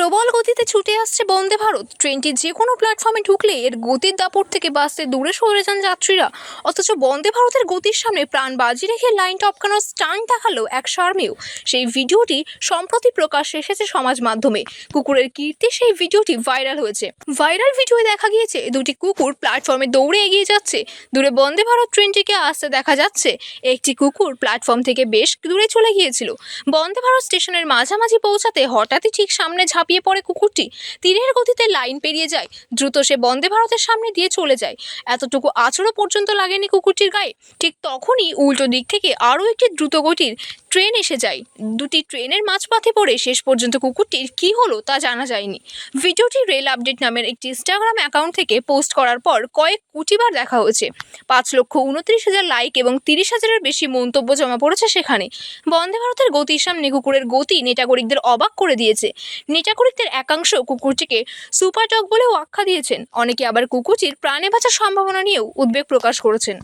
প্রবল গতিতে ছুটে আসছে বন্দে ভারত। ট্রেনটি যে কোনো প্ল্যাটফর্মে ঢুকলে এর গতির দাপট থেকে বাসতে দূরে সরে যান যাত্রীরা। অথচ বন্দে ভারতের গতির সামনে প্রাণ বাজি রেখে লাইন টপকানোর স্টান্ট দেখাল এক সার্মেও সেই ভিডিওটি সম্প্রতি প্রকাশ্যে এসেছে সমাজ মাধ্যমে। কুকুরের কীর্তি সেই ভিডিওটি ভাইরাল হয়েছে। ভাইরাল ভিডিওয়ে দেখা গিয়েছে, দুটি কুকুর প্ল্যাটফর্মে দৌড়ে এগিয়ে যাচ্ছে। দূরে বন্দে ভারত ট্রেনটিকে আসতে দেখা যাচ্ছে, একটি কুকুর প্ল্যাটফর্ম থেকে বেশ দূরে চলে গিয়েছিল। বন্দে ভারত স্টেশনের মাঝামাঝি পৌঁছাতে হঠাৎই ঠিক সামনে ঝাঁপিয়ে পড়ে কুকুরটি। তীরের গতিতে লাইন পেরিয়ে যায়। দ্রুত সে বন্দে ভারতের সামনে দিয়ে চলে যায়। এতটুকু আচরও পর্যন্ত লাগেনি কুকুরটির গায়ে। ঠিক তখনই উল্টো দিক থেকে আরও একটি দ্রুতগতির ট্রেন এসে যায়। দুটি ট্রেনের মাঝপথে পড়ে শেষ পর্যন্ত কুকুরটির কী হলো তা জানা যায়নি। ভিডিওটি রেল আপডেট নামের একটি ইনস্টাগ্রাম অ্যাকাউন্ট থেকে পোস্ট করার পর কয়েক কোটিবার দেখা হয়েছে। পাঁচ লক্ষ উনত্রিশ হাজার লাইক এবং তিরিশ হাজারের বেশি মন্তব্য জমা পড়েছে সেখানে। বন্দে ভারতের গতির সামনে কুকুরের গতি নেটাগরিকদের অবাক করে দিয়েছে। নেটাগরিকদের একাংশ কুকুরটিকে সুপার ডগ বলেও আখ্যা দিয়েছেন। অনেকে আবার কুকুরটির প্রাণে বাঁচার সম্ভাবনা নিয়েও উদ্বেগ প্রকাশ করেছেন।